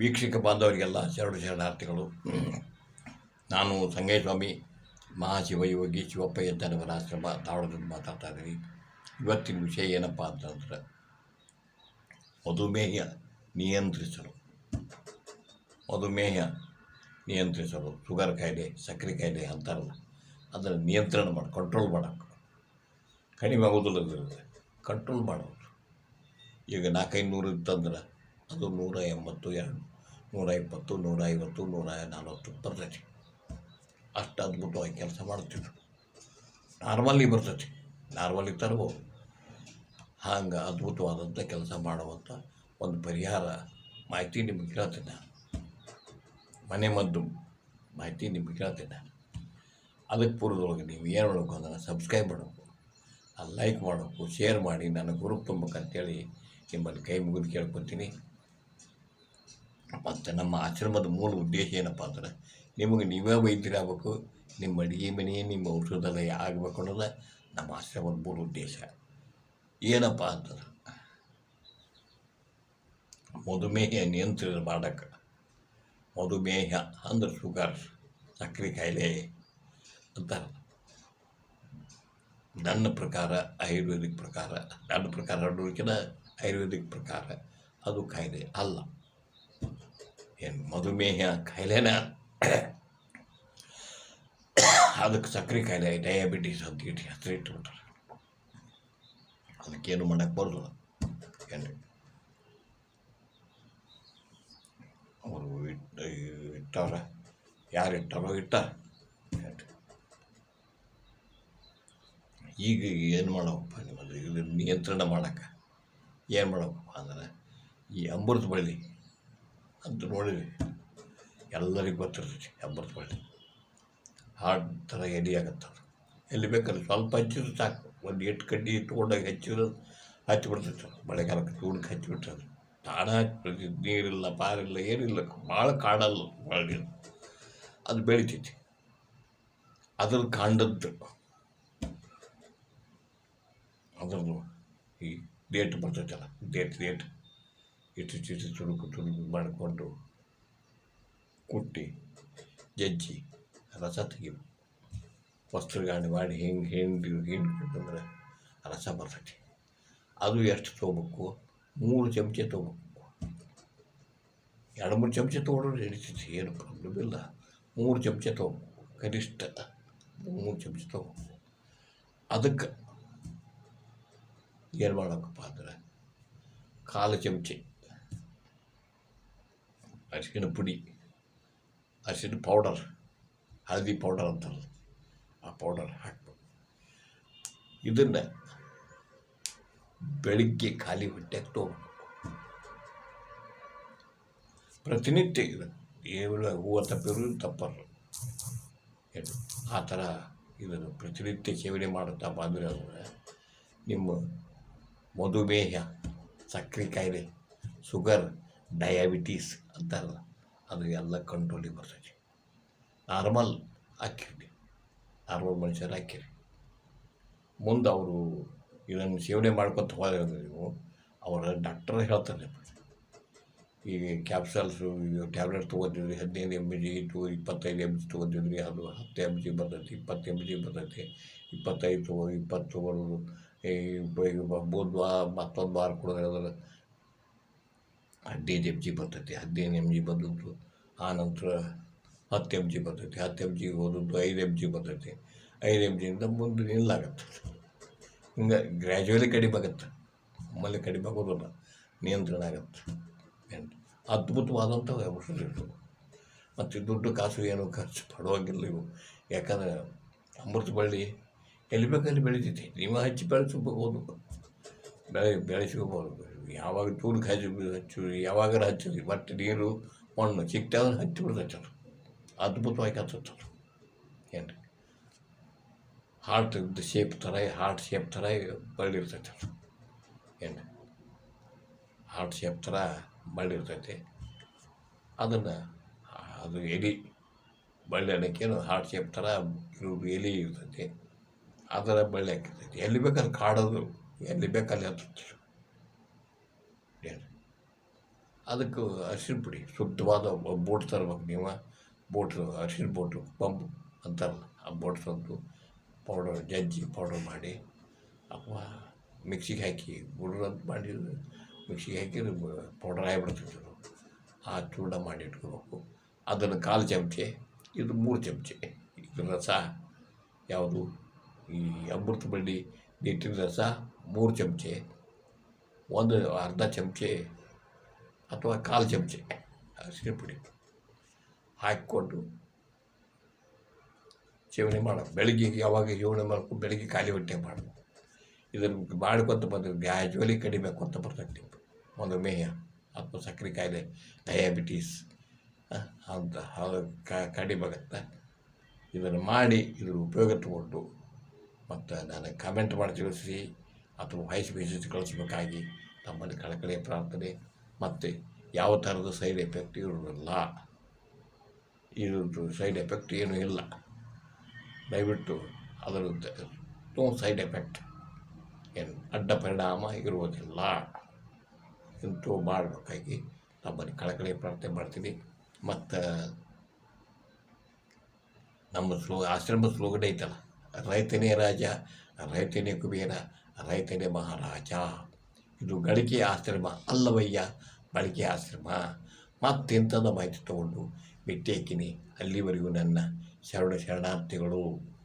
ವೀಕ್ಷಕ ಬಾಂಧವರಿಗೆಲ್ಲ ಶರಣು ಶರಣಾರ್ಥಿಗಳು. ನಾನು ಸಂಗಯ್ಯಸ್ವಾಮಿ ಮಹಾಶಿವಯೋಗಿ ಶಿವಪ್ಪ ಎದ್ದನವರ ಆಶ್ರಮ ಧಾರವಾಡದಿಂದ ಮಾತಾಡ್ತಾ ಇದ್ದೀನಿ. ಇವತ್ತಿನ ವಿಷಯ ಏನಪ್ಪ ಅಂತಂದ್ರೆ ಮಧುಮೇಹ ನಿಯಂತ್ರಿಸಲು. ಮಧುಮೇಹ ನಿಯಂತ್ರಿಸಲು, ಶುಗರ್ ಕಾಯಿಲೆ, ಸಕ್ಕರೆ ಕಾಯಿಲೆ ಅಂತಾರಲ್ಲ, ಅದನ್ನು ನಿಯಂತ್ರಣ ಮಾಡಿ ಕಂಟ್ರೋಲ್ ಮಾಡೋಕ್ಕೆ ಕಡಿಮೆ ಆಗೋದಿಲ್ಲ ಕಂಟ್ರೋಲ್ ಮಾಡೋದು ಈಗ ನಾಲ್ಕೈದು ನೂರು ಇತ್ತಂದ್ರೆ ಅದು ನೂರ ಎಂಬತ್ತು, ಎರಡು, ನೂರ ಇಪ್ಪತ್ತು, ನೂರ ಐವತ್ತು, ನೂರ ನಲವತ್ತು ಬರ್ತೈತಿ. ಅಷ್ಟು ಅದ್ಭುತವಾಗಿ ಕೆಲಸ ಮಾಡ್ತಿದ್ರು ನಾರ್ಮಲಿ ಬರ್ತೈತಿ. ನಾರ್ಮಲಿ ತರ್ಬೋದು. ಹಂಗೆ ಅದ್ಭುತವಾದಂಥ ಕೆಲಸ ಮಾಡುವಂಥ ಒಂದು ಪರಿಹಾರ ಮಾಹಿತಿ ನಿಮಗೆ ಹೇಳ್ತೀನಿ ನಾನು. ಮನೆ ಮದ್ದು ಮಾಹಿತಿ ನಿಮಗೆ ಹೇಳ್ತೀನಿ ನಾನು. ಅದಕ್ಕೆ ಪೂರ್ವದೊಳಗೆ ನೀವು ಏನು ಮಾಡಬೇಕು ಅಂದ್ರೆ ಸಬ್ಸ್ಕ್ರೈಬ್ ಮಾಡಬೇಕು. ಲೈಕ್ ಮಾಡಬೇಕು ಶೇರ್ ಮಾಡಿ. ನನ್ನ ಗ್ರೂಪ್ ತುಂಬಬೇಕಂತೇಳಿ ನಿಮ್ಮಲ್ಲಿ ಕೈ ಮುಗಿದು ಕೇಳ್ಕೊತೀನಿ. ಮತ್ತು ನಮ್ಮ ಆಶ್ರಮದ ಮೂಲ ಉದ್ದೇಶ ಏನಪ್ಪ ಅಂದ್ರೆ ನಿಮಗೆ ನೀವೇ ವೈದ್ಯರಾಗಬೇಕು, ನಿಮ್ಮ ಅಡುಗೆ ಮನೆ, ನಿಮ್ಮ ಔಷಧಾಲಯ ಆಗಬೇಕು ಅನ್ನೋದು ನಮ್ಮ ಆಶ್ರಮದ ಮೂಲ ಉದ್ದೇಶ. ಏನಪ್ಪ ಅಂತಂದ್ರೆ ಮಧುಮೇಹ ನಿಯಂತ್ರಣ ಮಾಡಕ್ಕೆ ಮಧುಮೇಹ ಅಂದ್ರೆ ಶುಗರ್, ಸಕ್ಕರೆ ಕಾಯಿಲೆ ಅಂತ ನನ್ನ ಪ್ರಕಾರ, ಆಯುರ್ವೇದಿಕ್ ಪ್ರಕಾರ, ನನ್ನ ಪ್ರಕಾರ ಆಯುರ್ವೇದಿಕ್ ಪ್ರಕಾರ ಅದು ಕಾಯಿಲೆ ಅಲ್ಲ. ಏನು ಮಧುಮೇಹ ಕಾಯಿಲೆನ ಅದಕ್ಕೆ ಸಕ್ಕರೆ ಕಾಯಿಲೆ ಡಯಾಬಿಟೀಸ್ ಅಂತ ಇಟ್ಟು ಹೆಸರು ಇಟ್ಬಿಟ್ರೆ. ಅದಕ್ಕೇನು ಮಾಡೋಕ್ಕೆ ಬರೋದಿಲ್ಲ ಏನು ಅವರು ಇಟ್ಟ, ಇಟ್ಟವ್ರ? ಯಾರು ಇಟ್ಟಾರೋ ಇಟ್ಟ. ಈಗ ಏನು ಮಾಡೋಪ್ಪ ನಿಮ್ಮದು? ಇದನ್ನು ನಿಯಂತ್ರಣ ಮಾಡೋಕ್ಕೆ. ಏನು ಮಾಡೋಪ್ಪ ಅಂದರೆ, ಈ ಅಮೃತ ಬಳ್ಳಿ. ಅಂತ ನೋಡಿದ್ವಿ. ಎಲ್ಲರಿಗೂ ಗೊತ್ತಿರ್ತೈತಿ ಅಮೃತ ಬಳ್ಳಿ ಹಾಡು ಥರ ಎಡಿ ಆಗತ್ತೆ ಎಲ್ಲಿ ಬೇಕಾದ್ರೆ ಸ್ವಲ್ಪ ಹಚ್ಚಿದ್ರೆ ಸಾಕು. ಒಂದು ಎಟ್ಟು ಕಡ್ಡಿ ಇಟ್ಕೊಂಡಾಗ ಹಚ್ಚಿದ್ರೆ ಹಚ್ಚಿ ಬಿಡ್ತೈತೆ ಮಳೆಗಾಲಕ್ಕೆ ಜೂನ್ಗೆ ಹಚ್ಚಿಬಿಟ್ರೆ ಅದು. ತಾಣ ಹಚ್ಬಿಡ್ತೈತಿ ನೀರಿಲ್ಲ, ಪಾರಿಲ್ಲ, ಏನಿಲ್ಲ. ಭಾಳ ಕಾಡಲ್ಲ ಭಾಳ ಅದು ಬೆಳಿತೈತಿ. ಅದ್ರ ಕಾಂಡದ್ದು. ಅದ್ರದ್ದು ಈ ಡೇಟ್ ಬರ್ತೈತಲ್ಲ. Date date. ಇಟ್ಟು ಚಿಟ್ಟು ತುಣುಕು ತುಣುಕು ಮಾಡಿಕೊಂಡು ಕುಟ್ಟಿ, ಜಜ್ಜಿ, ರಸ ತೆಗಿಬೇಕು ವಸ್ತ್ರಗಾಣಿ ಮಾಡಿ ಹಿಂಗೆ ಹಿಂಡಿ ಹಿಂಡ್ಬೇಕಂದ್ರೆ ರಸ ಬರ್ತೈತಿ. ಅದು ಎಷ್ಟು ತೊಗೋಬೇಕು, ಮೂರು ಚಮಚೆ ತೊಗೋಬೇಕು. ಎರಡು ಮೂರು ಚಮಚೆ ತೊಗೊಂಡ್ರೆ ನಡೀತೈತಿ ಏನು ಪ್ರಾಬ್ಲಮ್ ಇಲ್ಲ. ಮೂರು ಚಮಚೆ ತೊಗೋಬೇಕು, ಕನಿಷ್ಠ ಮೂರು ಚಮಚೆ ತೊಗೋಬೇಕು. ಅದಕ್ಕೆ ಏನು ಮಾಡಬೇಕಪ್ಪ ಅಂದ್ರೆ, ಕಾಲು ಚಮಚೆ ಅರಿಶಿನ ಪುಡಿ, ಅರಿಶಿನ ಪೌಡರ್ ಹಳದಿ ಪೌಡರ್ ಅಂತಾರಲ್ಲ, ಆ ಪೌಡರ್ ಹಾಕ್ಬೇಕು. ಇದನ್ನು ಬೆಳಿಗ್ಗೆ ಖಾಲಿ ಹೊಟ್ಟೆ ತೊಗೋಬೇಕು ಪ್ರತಿನಿತ್ಯ ಇದು ಏನು ಹೂವು ತಪ್ಪಿರು ತಪ್ಪರು ಏನು, ಆ ಥರ ಇದನ್ನು ಪ್ರತಿನಿತ್ಯ ಸೇವನೆ ಮಾಡುತ್ತಾ ಬಂದರೆ ಅಂದರೆ ನಿಮ್ಮ ಮಧುಮೇಹ, ಸಕ್ಕರೆ ಕಾಯಿಲೆ ಶುಗರ್ ಡಯಾಬಿಟೀಸ್ ಅಂತಾರಲ್ಲ ಅದು ಎಲ್ಲ ಕಂಟ್ರೋಲಿಗೆ ಬರ್ತೈತಿ ನಾರ್ಮಲ್ ಹಾಕಿರಿ ನಾರ್ಮಲ್ ಮನುಷ್ಯರು ಹಾಕಿರಿ ಮುಂದೆ ಅವರು ಇದನ್ನು ಸೇವನೆ ಮಾಡ್ಕೊತ ಹೋದ್ರೆ ನೀವು, ಅವರ ಡಾಕ್ಟರ್ ಹೇಳ್ತಾರೆ ಈಗ ಕ್ಯಾಪ್ಸಲ್ಸು ಟ್ಯಾಬ್ಲೆಟ್ ತೊಗೋತಿದ್ರಿ ಹದಿನೈದು ಎಂ ಜಿ ಟು ಇಪ್ಪತ್ತೈದು ಎಂ ಜಿ ತೊಗೋತಿದ್ರಿ ಅದು ಹತ್ತು ಎಂ ಜಿ ಬರ್ತೈತಿ ಇಪ್ಪತ್ತು ಎಂ ಜಿ ಬರ್ತೈತಿ ಇಪ್ಪತ್ತೈದು ತೊಗೋ ಇಪ್ಪತ್ತು ತೊಗೊಳೋದು ಈ ಮತ್ತೊಂದು ವಾರ ಕುಡಿದ್ರೆ ಹದಿನೈದು ಎಂ ಜಿ ಬರ್ತೈತಿ, ಹದಿನೈದು ಎಂ ಜಿ ಬಂದದ್ದು, ಆ ನಂತರ ಹತ್ತು ಎಂ ಜಿ ಬರ್ತೈತಿ, ಹತ್ತು ಎಂ ಜಿ ಹೋದದ್ದು, ಐದು ಎಂ ಜಿ ಬರ್ತೈತಿ. ಐದು ಎಂ ಜಿಯಿಂದ ಮುಂದೆ ನಿಲ್ಲಾಗತ್ತೆ. ಹಿಂಗೆ ಗ್ರ್ಯಾಜುವಲಿ ಕಡಿಮೆ ಆಗತ್ತೆ. ನಮ್ಮಲ್ಲಿ ಕಡಿಮೆ ಆಗೋದಿಲ್ಲ. ನಿಯಂತ್ರಣ ಆಗತ್ತೆ. ಅದ್ಭುತವಾದಂಥ ವ್ಯವಸ್ಥೆ ಇರ್ತದೆ ಮತ್ತು ದುಡ್ಡು ಕಾಸು ಏನು ಖರ್ಚು ಪಡುವಾಗಿಲ್ಲ ಇವು. ಯಾಕಂದ್ರೆ ಅಮೃತ ಬಳ್ಳಿ ಎಲ್ಲಿ ಬೇಕಲ್ಲಿ ಬೆಳಿತೈತಿ. ನೀವು ಹಚ್ಚಿ ಬೆಳೆಸಬಹುದು ಬೆಳೆ ಬೆಳೆಸ್ಕೋಬೋದು. ಯಾವಾಗ ಟೂರ್ಗೆ ಹಚ್ಚಿ ಹಚ್ಚಿ ಯಾವಾಗಾರ ಹಚ್ಚಿದ್ವಿ ಬಟ್ ನೀರು ಮಣ್ಣು ಸಿಕ್ತಾವ ಹಚ್ಚಿ ಬಿಡ್ತೈತೆ ಅದು ಅದ್ಭುತವಾಗಿ ಅದು ಏನು ಹಾರ್ಟ್ ಶೇಪ್ ಥರ ಹಾರ್ಟ್ ಶೇಪ್ ಥರ ಬಳ್ಳಿರ್ತೈತೆ ಅದು ಏನು ಹಾರ್ಟ್ ಶೇಪ್ ಥರ ಬಳ್ಳಿರ್ತೈತೆ ಅದನ್ನು, ಅದು ಎಲಿ ಬಳ್ಳಿ ಅನ್ನೋಕ್ಕೇನು ಹಾರ್ಟ್ ಶೇಪ್ ಥರ ಎಲೆ ಇರ್ತೈತಿ. ಅದರ ಬಳ್ಳಿ ಹಾಕಿರ್ತೈತಿ ಎಲ್ಲಿ ಬೇಕಾದ್ರೆ ಕಾಡೋದು, ಎಲ್ಲಿ ಬೇಕಲ್ಲಿ ಹತ್ತುತ್ತೆ ಏನು ಅದಕ್ಕೆ ಅರ್ಶಿನ ಪುಡಿ, ಶುದ್ಧವಾದ ಬೋಟ್ ತರ್ಬೇಕು ನೀವು. ಬೋಟ್, ಅರ್ಶಿನ ಬೋಟು, ಪಂಪ್ ಅಂತಾರಲ್ಲ, ಆ ಬೋಟ್ ತಂದು ಪೌಡರ್, ಜಜ್ಜಿ ಪೌಡರ್ ಮಾಡಿ ಅಥವಾ ಮಿಕ್ಸಿಗೆ ಹಾಕಿ ಗುಡ್ರಂತ ಮಾಡಿದ್ರೆ ಮಿಕ್ಸಿಗೆ ಹಾಕಿ ಪೌಡರ್ ಆಗಿಬಿಡ್ತಿದ್ರು ಆ ಚೂಡ ಮಾಡಿ ಇಟ್ಕೋಬೇಕು. ಅದನ್ನು ಕಾಲು ಚಮಚೆ, ಇದು ಮೂರು ಚಮಚೆ, ಇದು ರಸ, ಯಾವುದು ಈ ಅಮೃತ ಬಳ್ಳಿ ನೀಟಿನ ರಸ ಮೂರು ಚಮಚೆ. ಒಂದು ಅರ್ಧ ಚಮಚೆ ಅಥವಾ ಕಾಲು ಚಮಚೆ ಅರಿಶಿನ ಪುಡಿ ಹಾಕಿಕೊಂಡು ಸೇವನೆ ಮಾಡೋದು ಬೆಳಗ್ಗೆ ಯಾವಾಗ ಸೇವನೆ ಮಾಡಬೇಕು ಬೆಳಗ್ಗೆ ಖಾಲಿ ಹೊಟ್ಟೆ ಮಾಡೋದು ಇದನ್ನು ಮಾಡ್ಕೊತ ಬಂದು ಗ್ರ್ಯಾಜುವಲಿ ಕಡಿಮೆ ಕೊತ್ತ ಬರ್ತೈತಿ ಒಂದು ಮೇಯ ಅಥವಾ ಸಕ್ಕರೆ ಕಾಯಿಲೆ ಡಯಾಬಿಟೀಸ್ ಅಂತ ಕಡಿಮೆ ಆಗುತ್ತೆ. ಇದನ್ನು ಮಾಡಿ ಇದ್ರ ಉಪಯೋಗ ತಗೊಂಡು ಮತ್ತು ನನಗೆ ಕಮೆಂಟ್ ಮಾಡಿ ತಿಳಿಸಿ ಅಥವಾ ವಾಯ್ಸ್ ಮೆಸೇಜ್ ಕಳಿಸ್ಬೇಕಾಗಿ ತಮ್ಮಲ್ಲಿ ಕಳಕಳಿಯ ಪ್ರಾರ್ಥನೆ ಮತ್ತು ಯಾವ ಥರದ ಸೈಡ್ ಎಫೆಕ್ಟ್ ಇರೋದಿಲ್ಲ ಇದ್ರದ್ದು ಸೈಡ್ ಎಫೆಕ್ಟ್ ಏನೂ ಇಲ್ಲ. ದಯವಿಟ್ಟು ಅದರ ನೋ ಸೈಡ್ ಎಫೆಕ್ಟ್ ಏನು ಅಡ್ಡ ಪರಿಣಾಮ ಇರುವುದಿಲ್ಲ. ಇಂತೂ ಮಾಡಬೇಕಾಗಿ ನಮ್ಮಲ್ಲಿ ಕಳಕಳಿ ಪ್ರಾರ್ಥನೆ ಮಾಡ್ತೀನಿ. ಮತ್ತು ನಮ್ಮ ಸ್ಲೋ, ಆಶ್ರಮ ಸ್ಲೋಗನ್ ಐತಲ್ಲ, ರೈತನೇ ರಾಜ, ರೈತನೇ ಕುಬೇರ ರೈತನೇ ಮಹಾರಾಜ. ಇದು ಗಳಿಕೆಯ ಆಶ್ರಮ ಅಲ್ಲವಯ್ಯ ಬಳಕೆ ಆಶ್ರಮ. ಮತ್ತೆಂಥದ ಮಾಹಿತಿ ತಗೊಂಡು ಬಿಟ್ಟೇಕಿನಿ. ಅಲ್ಲಿವರೆಗೂ ನನ್ನ ಶರಣ ಶರಣಾರ್ಥಿಗಳು.